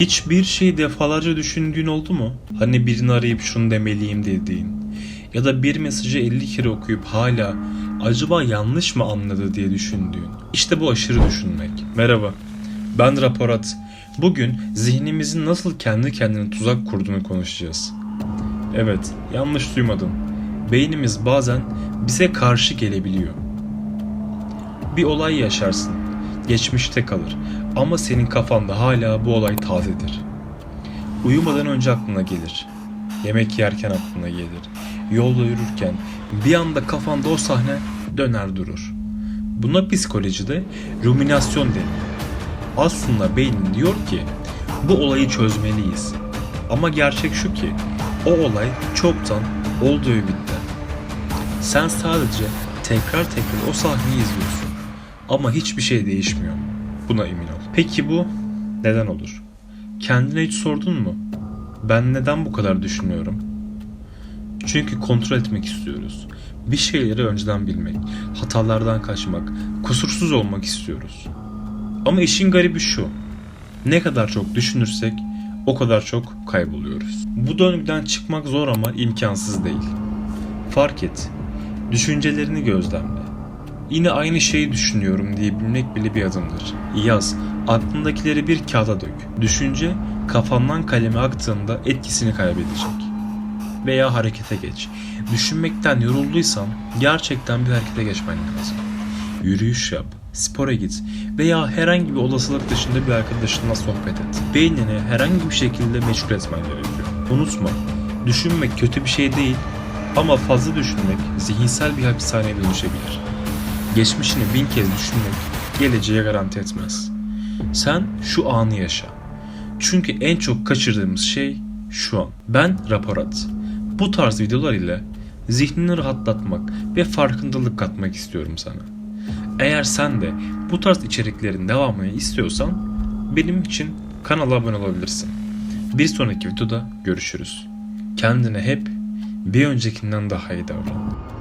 Hiçbir şey defalarca düşündüğün oldu mu? Hani birini arayıp şunu demeliyim dediğin. Ya da bir mesajı 50 kere okuyup hala acaba yanlış mı anladı diye düşündüğün. İşte bu aşırı düşünmek. Merhaba. Ben Raporat. Bugün zihnimizin nasıl kendi kendine tuzak kurduğunu konuşacağız. Evet, yanlış duymadın. Beynimiz bazen bize karşı gelebiliyor. Bir olay yaşarsın. Geçmişte kalır ama senin kafanda hala bu olay tazedir. Uyumadan önce aklına gelir. Yemek yerken aklına gelir. Yolda yürürken bir anda kafanda o sahne döner durur. Buna psikolojide ruminasyon deniyor. Aslında beynin diyor ki bu olayı çözmeliyiz. Ama gerçek şu ki o olay çoktan oldu ve bitti. Sen sadece tekrar tekrar o sahneyi izliyorsun. Ama hiçbir şey değişmiyor. Buna emin ol. Peki bu neden olur? Kendine hiç sordun mu? Ben neden bu kadar düşünüyorum? Çünkü kontrol etmek istiyoruz. Bir şeyleri önceden bilmek, hatalardan kaçmak, kusursuz olmak istiyoruz. Ama işin garibi şu. Ne kadar çok düşünürsek o kadar çok kayboluyoruz. Bu döngüden çıkmak zor ama imkansız değil. Fark et. Düşüncelerini gözlemle. Yine aynı şeyi düşünüyorum diyebilmek bile bir adımdır. Yaz. Aklındakileri bir kağıda dök. Düşünce kafandan kaleme aktığında etkisini kaybedecek. Veya harekete geç. Düşünmekten yorulduysan gerçekten bir harekete geçmen lazım. Yürüyüş yap, spora git veya herhangi bir olasılık dışında bir arkadaşınla sohbet et. Beynini herhangi bir şekilde meşgul etmen gerekiyor. Unutma, düşünmek kötü bir şey değil ama fazla düşünmek zihinsel bir hapishaneye dönüşebilir. Geçmişini bin kez düşünmek geleceğe garanti etmez. Sen şu anı yaşa. Çünkü en çok kaçırdığımız şey şu an. Ben Raporat. Bu tarz videolar ile zihnini rahatlatmak ve farkındalık katmak istiyorum sana. Eğer sen de bu tarz içeriklerin devamını istiyorsan benim için kanala abone olabilirsin. Bir sonraki videoda görüşürüz. Kendine hep bir öncekinden daha iyi davran.